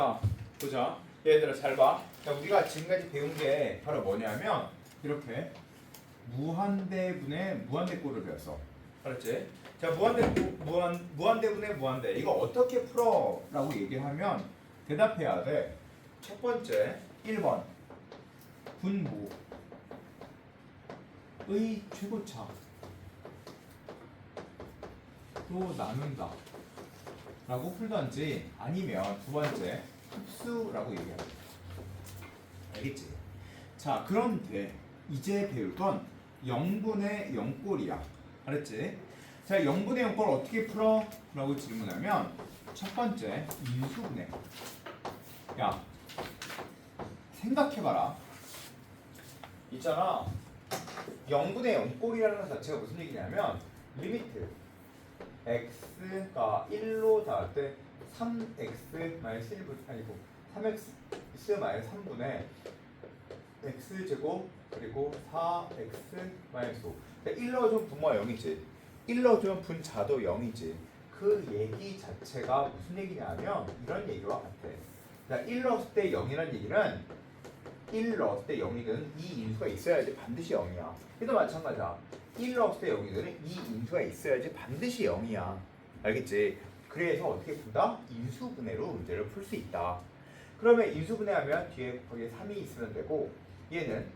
자 보자. 얘들아 잘 봐. 자 우리가 지금까지 배운 게 바로 뭐냐면 이렇게 무한대분의 무한대꼴을 배웠어. 알았지? 자 무한대 무한 무한대분의 무한대. 이거 어떻게 풀어라고 얘기하면 대답해야 돼. 첫 번째 1번. 분모의 최고차. 로 나눈다. 라고 풀던지 아니면 두 번째 흡수라고 돼. 알겠지? 자 그런데 이제 배울 건 0분의 0꼴이야 알았지? 자 0분의 0꼴 어떻게 풀어? 라고 질문하면 첫 번째 인수분해 야 생각해봐라 있잖아 0분의 0꼴이라는 것 자체가 무슨 얘기냐면 리미트 x가 1로 닿을 때 3x 마이너스 1분 아니고 3x 마이너스 3분의 x 제곱 그리고 4x 마이너스 5 그러니까 1 넣어주면 분모가 0이지. 1 넣어주면 분자도 0이지. 그 얘기 자체가 무슨 얘기냐면 이런 얘기와 같아. 그러니까 1 넣었을 때 0이라는 얘기는 1 넣었을 때 0이든 이 인수가 있어야지 반드시 0이야. 얘도 마찬가지야. 1 넣었을 때 0이든 이 인수가 있어야지 반드시 0이야. 알겠지? 그래서 어떻게 푼다? 인수분해로 문제를 풀 수 있다 그러면 인수분해하면 뒤에 곱하기 3이 있으면 되고 얘는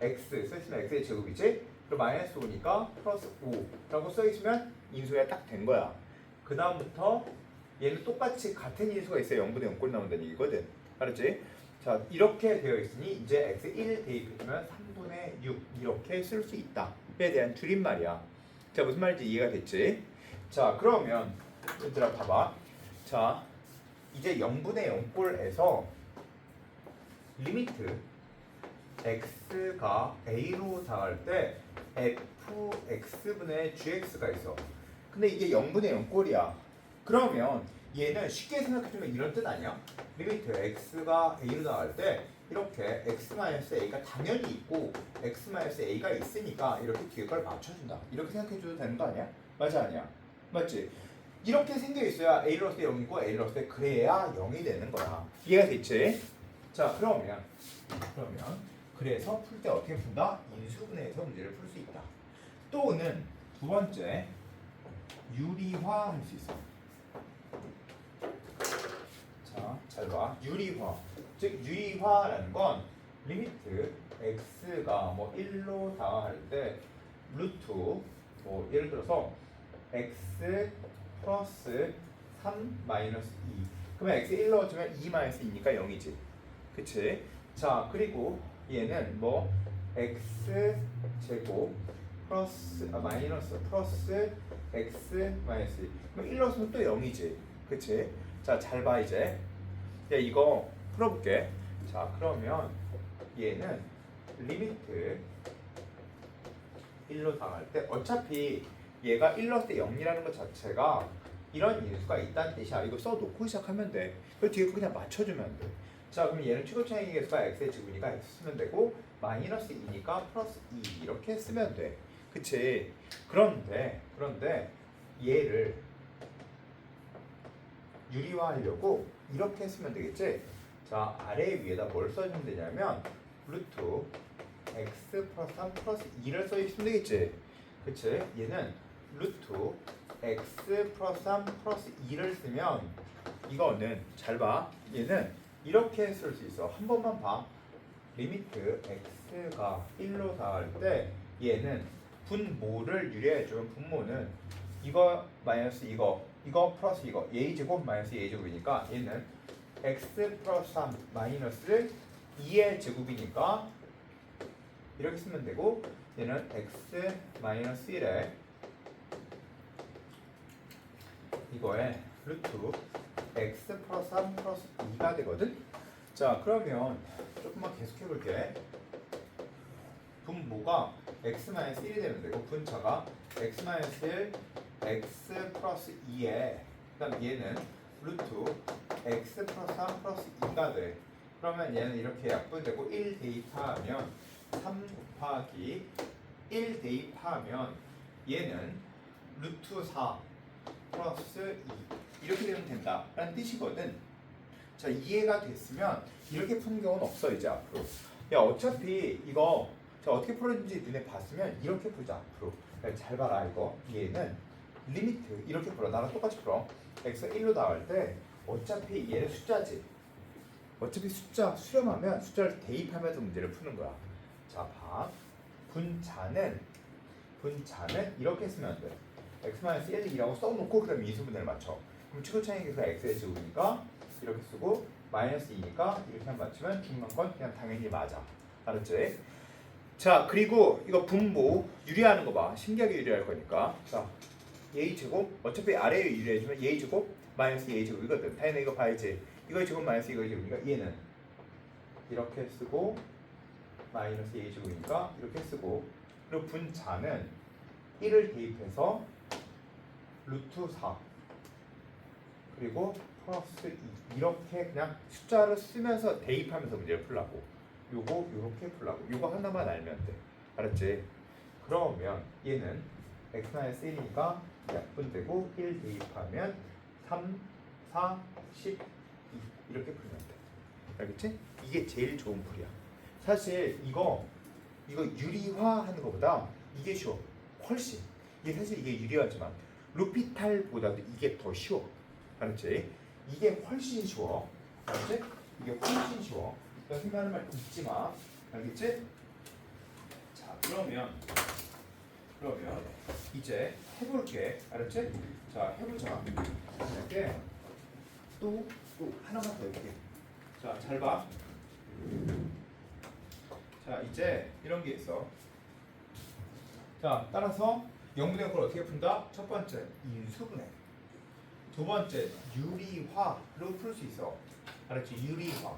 x 써있으면 x의 제곱이지 그리고 마이너스 5니까 플러스 5라고 써있으면 인수가 딱 된 거야 그 다음부터 얘는 똑같이 같은 인수가 있어야 0분의 0꼴 나온다는 얘기거든 알았지? 자 이렇게 되어 있으니 이제 x 1 대입해주면 3분의 6 이렇게 쓸 수 있다 에 대한 줄임말이야 자 무슨 말인지 이해가 됐지? 자 그러면 얘들아 봐봐 자 이제 0분의 0꼴에서 리미트 x가 a로 닿을 때 fx분의 gx가 있어. 근데 이게 0분의 0꼴이야. 그러면 얘는 쉽게 생각해주면 이런 뜻 아니야? 리미트 x가 a로 닿을 때 이렇게 x-a가 당연히 있고 x-a가 있으니까 이렇게 뒤에 걸 맞춰준다. 이렇게 생각해줘도 되는 거 아니야? 맞아 아니야? 맞지? 이렇게 생겨 있어야 a 넣었을 때 0이고 a 넣었을 때 그래야 0이 되는 거야. 이해가 됐지? 자 그러면 그러면 그래서 풀 때 어떻게 푼다? 인수분해에서 문제를 풀 수 있다. 또는 두 번째 유리화 할 수 있어. 자, 잘 봐. 유리화. 즉 유리화라는 건 리미트 x가 뭐 1로 닿을 때 루트 뭐 예를 들어서 x 플러스 3 마이너스 2 그러면 x 1 넣어주면 2 마이너스 2니까 0이지. 그치? 자 그리고 얘는 뭐 x 제곱 플러스 아 마이너스 플러스 x 마이너스 2 그럼 1 넣었으면 또 0이지. 그치? 자 잘 봐 이제. 야 이거 풀어볼게. 자 그러면 얘는 리미트 1로 당할 때 어차피 얘가 1 넣을 때 0이라는 것 자체가 이런 인수가 있다는 뜻이야. 이거 써놓고 시작하면 돼. 그 뒤에 거 그냥 맞춰주면 돼. 자, 그럼 얘는 최고차의 개수가 x의 지분이니까 x 쓰면 되고 마이너스 2니까 플러스 2 이렇게 쓰면 돼. 그치? 그런데 그런데 얘를 유리화하려고 이렇게 쓰면 되겠지? 자, 아래 위에다 뭘 써주면 되냐면 루트 x 플러스 3 플러스 2를 써주시면 되겠지? 그치? 얘는 루트 x 플러스 3 플러스 2를 쓰면 이거는 잘 봐. 얘는 이렇게 쓸 수 있어. 한 번만 봐. 리미트 x가 1로 닿을 때 얘는 분모를 유리해주면 분모는 이거 마이너스 이거 이거 플러스 이거 a 제곱 마이너스 a 제곱이니까 얘는 x 플러스 3 마이너스 2의 제곱이니까 이렇게 쓰면 되고 얘는 x 마이너스 1에 이거에 루트 x 플러스 3 플러스 2가 되거든? 자 그러면 조금만 계속해 볼게. 분모가 x 마이너스 1이 되면 되고 분차가 x 마이너스 1 x 플러스 2에 그다음 얘는 루트 x 플러스 3 플러스 2가 돼. 그러면 얘는 이렇게 약분되고 1 대입하면 3 곱하기 1 대입하면 얘는 루트 4 플러스 2 이렇게 되면 된다 라는 뜻이거든 자 이해가 됐으면 이렇게 푸는 경우는 없어 이제 앞으로. 야 어차피 이거 자 어떻게 풀었는지 눈에 봤으면 이렇게 풀자 앞으로. 야, 잘 봐라 이거 얘는 리미트 이렇게 풀어 나랑 똑같이 풀어. x 1로 나갈 때 어차피 얘는 숫자지. 어차피 숫자 수렴하면 숫자를 대입하면서 문제를 푸는 거야. 자 봐. 분자는 분자는 이렇게 쓰면 돼. X-1이라고 써놓고 그 다음에 인수분해를 맞춰. 그럼 최고차이니까 x의 제곱이니까 이렇게 쓰고 마이너스 2니까 이렇게 한 맞추면 중간 건 그냥 당연히 맞아. 알았지? 자 그리고 이거 분모 유리하는 거 봐. 신기하게 유리할 거니까. 자 a 제곱 어차피 아래에 유리해주면 a 제곱 마이너스 a 제곱이거든. 당연히 이거 봐야지. 이거의 제곱 마이너스 이거의 제곱이니까 얘는 이렇게 쓰고 마이너스 a 제곱이니까 이렇게 쓰고 그리고 분자는 1을 대입해서 루트 4 그리고 플러스 2 이렇게 그냥 숫자를 쓰면서 대입하면서 문제를 풀라고. 요거 요렇게 풀라고. 요거 하나만 알면 돼. 알았지? 그러면 얘는 x-1이니까 약분되고 1 대입하면 3, 4, 12 이렇게 풀면 돼. 알겠지? 이게 제일 좋은 풀이야. 사실 이거 이거 유리화하는 것보다 이게 쉬워. 훨씬. 이게 사실 이게 유리하지만 루피탈보다도 이게 더 쉬워. 알았지? 이게 훨씬 쉬워. 알았지? 이게 훨씬 쉬워. 내가 생각하는 말 잊지 마. 알겠지? 자 그러면 그러면 이제 해볼게. 알았지? 자 해보자. 이렇게 또, 또 하나만 더 이렇게. 자 잘 봐. 자 이제 이런 게 있어. 자 따라서 0분의 0을 어떻게 푼다? 첫 번째 인수분해. 두 번째 유리화로 풀 수 있어. 알았지? 유리화.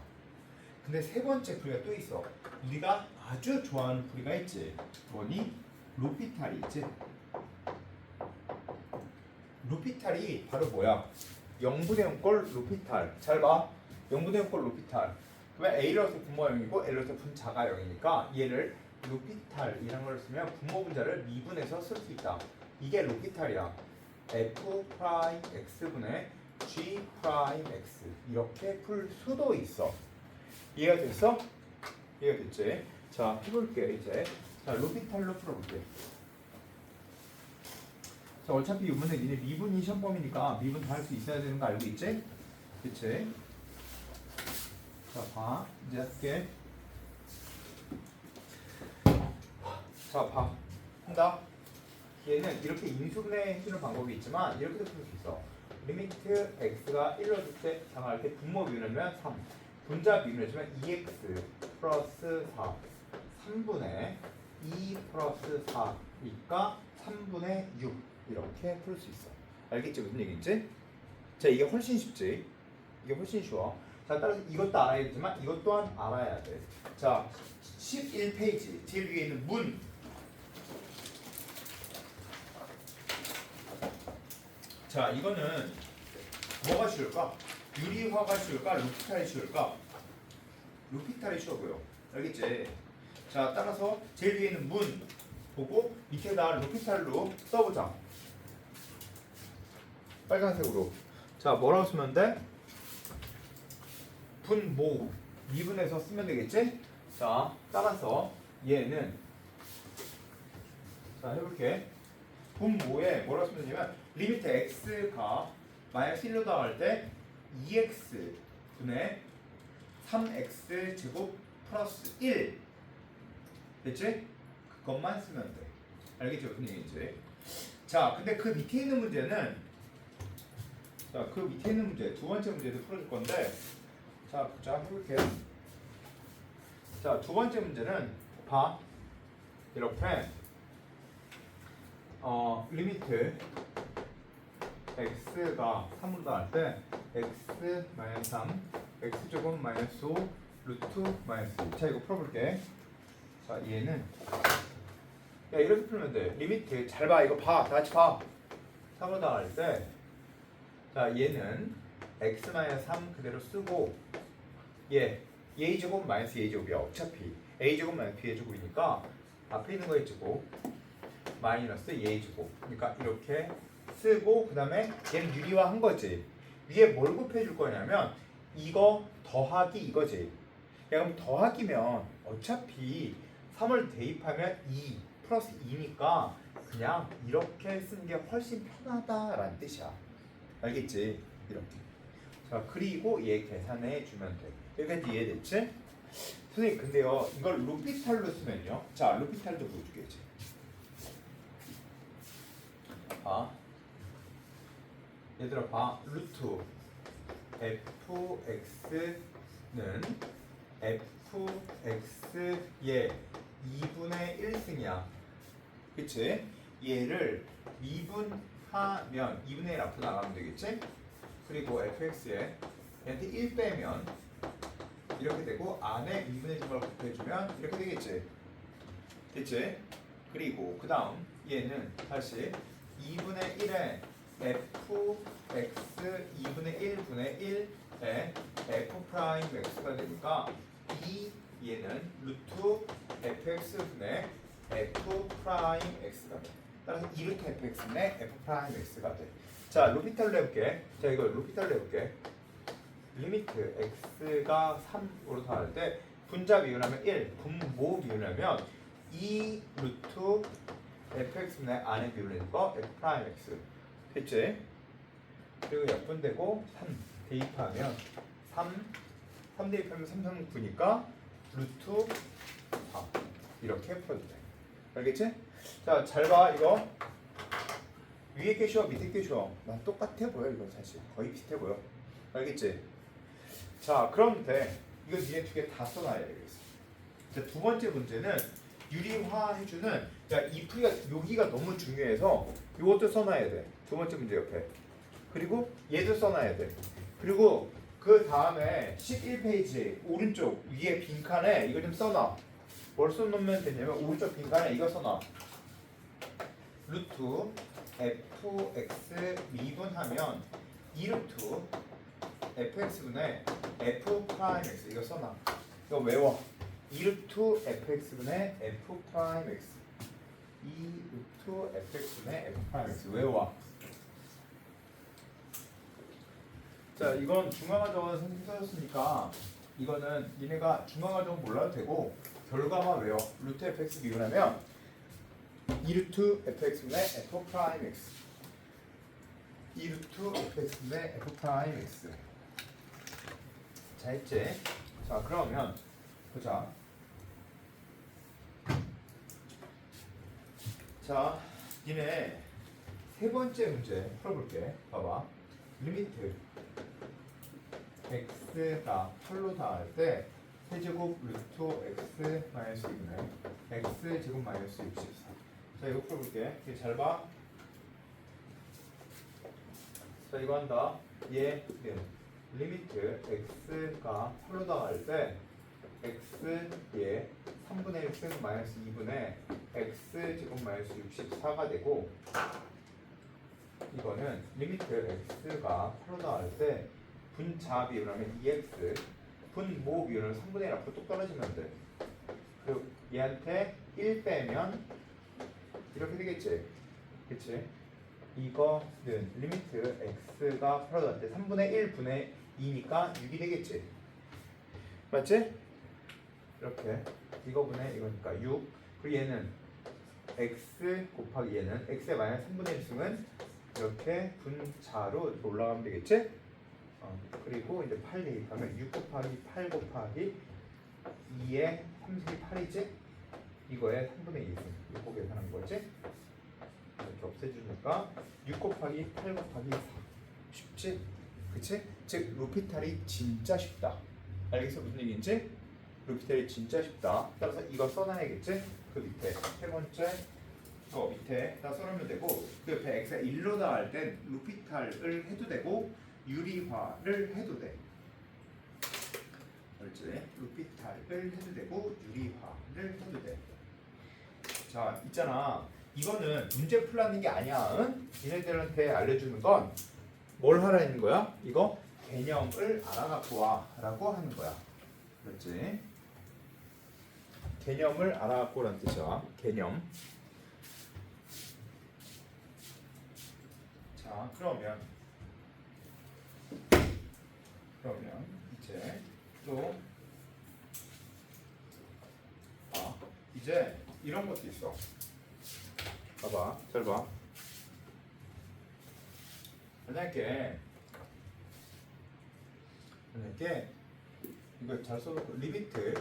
근데 세 번째 풀이가 또 있어. 우리가 아주 좋아하는 풀이가 있지. 뭐니? 로피탈이 있지. 로피탈이 바로 뭐야? 0분의 0꼴 로피탈. 잘봐. 0분의 0꼴 로피탈. 왜 A로서 분모가 0이고 L로서 분자가 0이니까 얘를 로피탈이라는 걸 쓰면 분모 분자를 미분해서 쓸 수 있다. 이게 로피탈이야. f 프라임 x분의 g 프라임 x 이렇게 풀 수도 있어. 이해가 됐어? 이해가 됐지? 자 해볼게 이제. 자 로피탈로 풀어볼게. 자 어차피 이번에 니네 미분이 시험 범위니까 미분 다 할 수 있어야 되는 거 알고 있지? 그치? 자, 봐. 이제 할게. 자, 봐. 한다. 얘는 이렇게 인수분해 해주는 방법이 있지만 이렇게도 풀 수 있어. 리미트 x가 1로 줄때 상할 때 분모 미분하면 3. 분자 미분해주면 2x 플러스 4. 3분의 2 플러스 4니까 3분의 6 이렇게 풀 수 있어. 알겠지 무슨 얘기인지? 자 이게 훨씬 쉽지. 이게 훨씬 쉬워. 자, 따라서 이것도 알아야 되지만 이것 또한 알아야 돼. 자, 11페이지 제일 위에 있는 문. 자, 이거는 뭐가 쉬울까? 유리화가 쉬울까? 루피탈이 쉬울까? 루피탈이 쉬워 보여. 알겠지? 자, 따라서 제일 위에 있는 문 보고 밑에다 루피탈로 써보자. 빨간색으로. 자, 뭐라고 쓰면 돼? 분모 미분해서 쓰면 되겠지? 자, 따라서 얘는 자 해볼게. 분모에 뭐라고 쓰면 되냐면 리미트 x가 마이너스 1로 나갈 때 2x 분의 3x 제곱 플러스 1 됐지? 그것만 쓰면 돼. 알겠죠? 무슨 얘기인지. 자, 근데 그 밑에 있는 문제는 자, 그 밑에 있는 문제 두 번째 문제도 풀어줄 건데 자, 보자 해볼게요. 자, 두 번째 문제는 봐 이렇게 어 리미트 x가 3으로 나갈 때 x 마이너스 3 x 제곱 마이너스 5 루트 마이너스 2. 자 이거 풀어볼게. 자 얘는 야 이렇게 풀면 돼. 리미트 잘 봐 이거 봐. 다 같이 봐. 3으로 나갈 때자 얘는 x 마이너스 3 그대로 쓰고 얘 a 제곱 마이너스 a 제곱이야 어차피 a 제곱 마이너스 b 제곱이니까 앞에 있는 거에 제곱 마이너스 a 제곱 그러니까 이렇게 쓰고 그 다음에 얘는 유리화 한 거지 위에 뭘 곱해줄 거냐면 이거 더하기 이거지. 야 그럼 더하기면 어차피 3을 대입하면 2 플러스 2니까 그냥 이렇게 쓰는 게 훨씬 편하다라는 뜻이야. 알겠지? 이렇게. 자 그리고 얘 계산해 주면 돼. 여기까지 이해됐지? 선생님 근데요 이걸 루피탈로 쓰면요. 자 루피탈도 보여줄게 이제. 봐. 얘들아 봐. 루트 fx는 fx의 2분의 1승이야. 그치? 얘를 미분하면 2분의 1 앞으로 나가면 되겠지? 그리고 fx에 얘한테 1 빼면 이렇게 되고 안에 2분의 1을 곱해주면 이렇게 되겠지? 됐지? 그리고 그 다음 얘는 다시 2분의 1에 f x 2분의 1분의 1에 f 프라임 x가 되니까 이 얘는 루트 fx분의 f 프라임 x가 돼. 따라서 2루트 fx분의 f 프라임 x가 돼. 자, 루피탈로 해볼게. 자, 이걸 루피탈로 해볼게. 리미트 x가 3으로 다할 때 분자 비율하면 1, 분모 비율하면 2 루트 fx분의 안에 비율인 거 f 프라임 x 됐지? 그리고 약분되고 3 대입하면 3 3 대입하면 3 3 9니까 루트 4 이렇게 풀어도 돼. 알겠지? 자잘 봐 이거. 위에 게 쉬워 밑에 게 쉬워 난 똑같아 보여 이거 사실. 거의 비슷해 보여. 알겠지? 자 그런데 이거 니네 두 개 다 써놔야 되겠어. 자, 두 번째 문제는 유리화 해주는 야이 풀이가 여기가 너무 중요해서 이것도 써놔야 돼. 두 번째 문제 옆에. 그리고 얘도 써놔야 돼. 그리고 그 다음에 11페이지 오른쪽 위에 빈칸에 이거 좀 써놔. 뭘 써놓으면 되냐면 오른쪽 빈칸에 이거 써놔. 루트 fx 미분하면 2루트 fx분의 f 프라임 x 이거 써놔. 이거 외워. 2루트 fx분의 f 프라임 x 2 루트 fx분의 f 프라임 x 외워 자 이건 중앙화정은 선생님 써줬으니까 이거는 니네가 중앙화정 몰라도 되고 결과만 외워 루트 fx 비교하면 2루트 fx분의 f 프라임 x. 2루트 fx분의 f 프라임 x. 자 했지? 자 그러면 보자. 자, 니네 세 번째 문제 풀어볼게. 봐봐. 리미트 x가 8로 닿을 때 세제곱 루트 x 마이너스 2분의 x 제곱 마이너스 64. 자, 이거 풀어볼게. 이게 잘 봐. 자, 이거 한다. 얘는 리미트 x가 8로 닿을 때 x의 3분의 1 세제곱 마이너스 2분의 x 제곱 마이너스 64가 되고 이거는 리미트 x가 8로 나갈 때 분자 비율하면 2x 분모 비율은 3분의 1 앞으로 뚝 떨어지면 돼. 그리고 얘한테 1 빼면 이렇게 되겠지? 그치? 이거는 리미트 x가 8로 나갈 때 3분의 1 분의 2니까 6이 되겠지? 맞지? 이렇게. 이거 분의 이거니까 6 그리고 얘는 x 곱하기 얘는 x의 마이너스 3분의 1승은 이렇게 분자로 올라가면 되겠지? 어, 그리고 이제 8 대입하면 6 곱하기 8 곱하기 2의 3승이 8이지? 이거의 3분의 2승 이거 계산한 거지? 이렇게 없애주니까 6 곱하기 8 곱하기 4 쉽지? 그치? 즉 루피탈이 진짜 쉽다 알겠어 무슨 얘기인지? 루피탈이 진짜 쉽다. 따라서 이거 써놔야겠지? 그 밑에 세 번째 거 밑에 다 써놓으면 되고 그 옆에 x가 1로 나갈 땐 루피탈을 해도 되고 유리화를 해도 돼. 그렇지? 루피탈을 해도 되고 유리화를 해도 돼. 자 있잖아. 이거는 문제 풀라는 게 아니야. 응? 얘네들한테 알려주는 건 뭘 하라는 거야? 이거 개념을 알아갖고 와라고 하는 거야. 그렇지? 개념을 알아갖고라는 뜻이야. 개념. 자, 그러면 그러면 이제 또 아, 이제 이런 것도 있어. 봐봐, 잘 봐. 만약에 만약에 이거 잘 써놓고 리미트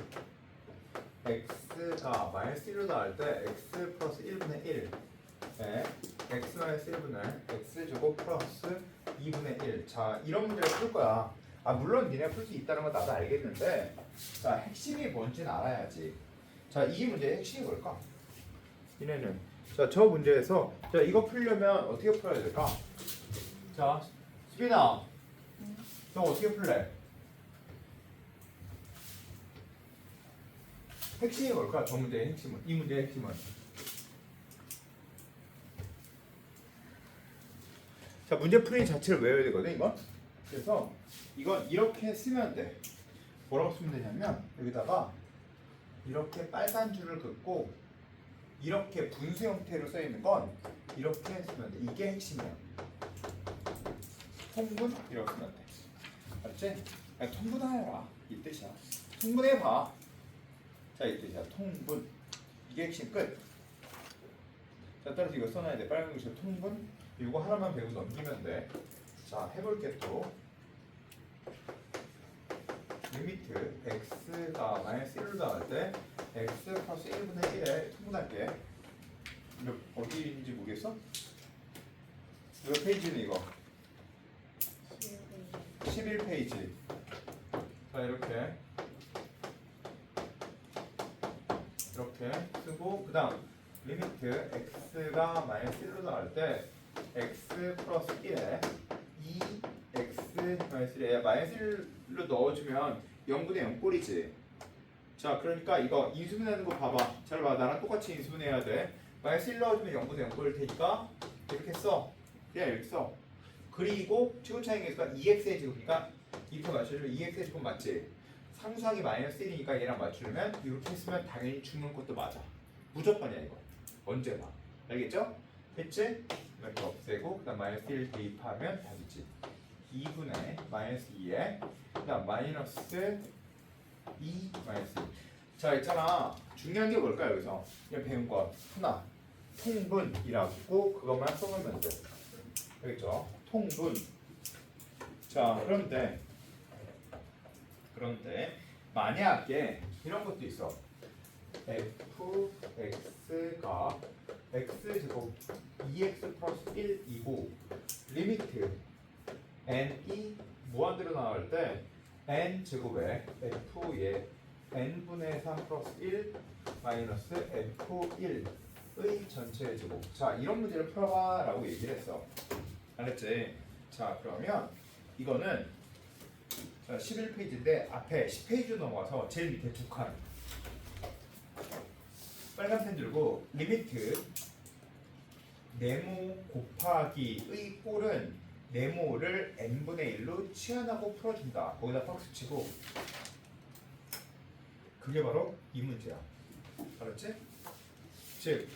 x가 마이너스 1로 나올 때 x 플러스 1분의 1에 x 마이너스 1분의 x 제곱 플러스 2분의 1. 자 이런 문제를 풀 거야. 아 물론 니네 풀 수 있다는 건 나도 알겠는데 자 핵심이 뭔지는 알아야지. 자 이 문제의 핵심이 뭘까? 니네는 자 저 문제에서 자 이거 풀려면 어떻게 풀어야 될까? 자 수빈아 너 어떻게 풀래? 핵심이 뭘까? 저 문제의 핵심은 이 문제의 핵심은. 자 문제 풀이 자체를 외워야 되거든 이건. 그래서 이건 이렇게 쓰면 돼. 뭐라고 쓰면 되냐면 여기다가 이렇게 빨간 줄을 긋고 이렇게 분수 형태로 써 있는 건 이렇게 쓰면 돼. 이게 핵심이야. 통분? 이렇게 쓰면 돼. 알았지? 야, 통분하여라. 이 뜻이야. 통분해봐 자 이 뜻이야 통분 이게 핵심 끝 자, 따라서 이거 써놔야 돼. 빨간 글씨 통분. 이거 하나만 배우고 넘기면 돼. 자, 해볼게 또. 리미트 x가 마이너스 1로 나갈 때 x 플러스 1분의 1에 통분할게. 몇, 어디인지 모르겠어? 몇 페이지는 이거? 11페이지. 자, 이렇게. 이렇게 쓰고, 그 다음, 리미트 x가 마이너스 1로 나갈 때 x 플러스 1에 2x 마이너스 1에 마이너스 1로 넣어주면 0분의 0 꼴이지. 자 그러니까 이거 인수분해하는 거 봐봐. 잘 봐. 나랑 똑같이 인수분해해야 돼. 마이너스 1 넣어주면 0분의 0 꼴일 테니까 이렇게 써. 그냥 이렇게 써. 그리고 최고차이 계수가 2x의 제곱이니까 이표 맞춰주면 2x의 제곱 맞지 상수항이 마이너스 1이니까 얘랑 맞추려면 이렇게 했으면 당연히 죽는 것도 맞아. 무조건이야 이거. 언제나. 알겠죠? 됐지? 이렇게 없애고 그다음 마이너스 1 대입하면 답이지. 2분의 마이너스 2에 그다음 마이너스 2 마이너스 2. 자 있잖아. 중요한 게 뭘까 여기서? 그냥 배운 건 하나. 통분이라고 그것만 써놓으면 돼. 알겠죠? 통분. 자 그런데 그런데 만약에 이런 것도 있어. fx가 x제곱 2x 플러스 1이고 리미트 n이 무한대로 나올 때 n 제곱에 f의 n분의 3 플러스 1 마이너스 f1의 전체 제곱. 자 이런 문제를 풀어봐 라고 얘기를 했어. 알았지? 자 그러면 이거는 자, 11페이지인데 앞에 10페이지 넘어가서 제일 밑에 두 칸. 빨간 펜 들고 리미트 네모 곱하기의 꼴은 네모를 n분의 1로 치환하고 풀어준다. 거기다 박수 치고 그게 바로 이 문제야. 알았지? 즉,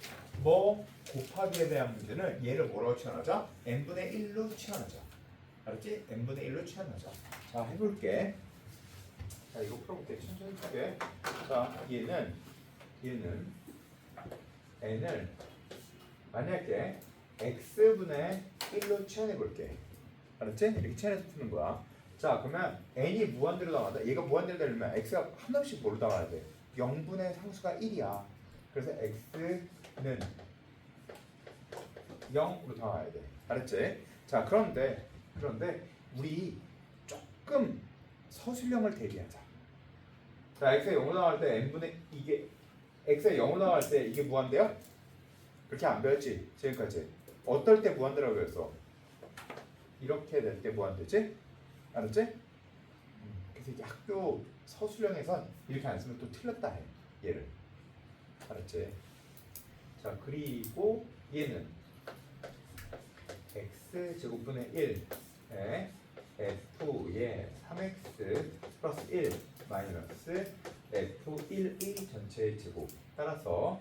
뭐 곱하기에 대한 문제는 얘를 뭐라고 치환하자? n분의 1로 치환하자. 알았지? n분의 1로 치환하자. 자, 해볼게. 자, 이거 풀어볼게. 천천히 할게. 자, 얘는 얘는 n을 만약에 x분의 1로 치환해 볼게. 알았지? 이렇게 치환해서 푸는 거야. 자, 그러면 n이 무한대로 나간다. 얘가 무한대로 되려면 x가 하나씩 뭘로 나가야 돼? 0분의 상수가 1이야. 그래서 x는 0으로 나와야 돼. 알았지? 자, 그런데 그런데 우리 조금 서술형을 대비하자. 자, x가 0으로 나갈 때 n분의 이게 x가 0으로 나갈 때 이게 무한대야? 그렇게 안 배웠지 지금까지. 어떨 때 무한대라고 배웠어? 이렇게 될 때 무한대지? 알았지? 음, 그래서 이게 학교 서술형에선 이렇게 안 쓰면 또 틀렸다 해 얘를. 알았지? 자 그리고 얘는 x 제곱분의 1에 f의 3x 플러스 1 마이너스 f1의 전체 제곱 따라서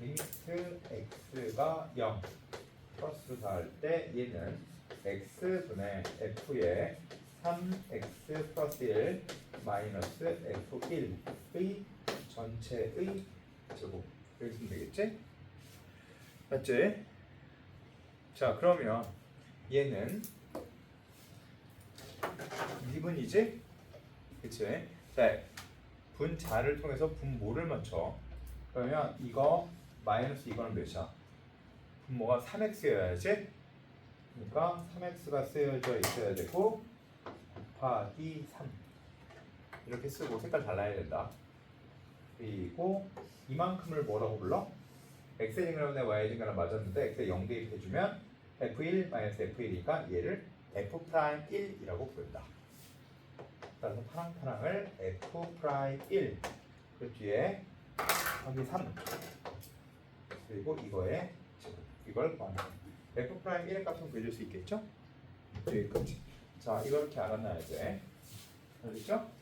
리미트 x가 0 플러스 닿을 때 얘는 x분의 f의 3x 플러스 1 마이너스 f1의 전체의 제곱 이렇게 쓰면 되겠지? 맞지? 자 그러면 얘는 미분이지? 그치? 자 분자를 통해서 분모를 맞춰 그러면 이거 마이너스 이거는 몇이야? 분모가 3x여야지 그러니까 3x가 쓰여져 있어야 되고 곱하기 3 이렇게 쓰고 색깔 달라야 된다 그리고 이만큼을 뭐라고 불러? y의 증가랑 맞았는데 x에 0 대입해주면 f1 마이너스 f1이니까 얘를 f 프라임 1이라고 부른다 따라서 파랑파랑을 f 프라임 1 그 뒤에 곱하기 3 그리고 이거에 이걸 구하는 f 프라임 1의 값은 구해줄 수 있겠죠? 여기까지 자 이거 이렇게 알아놔야 돼 알겠죠?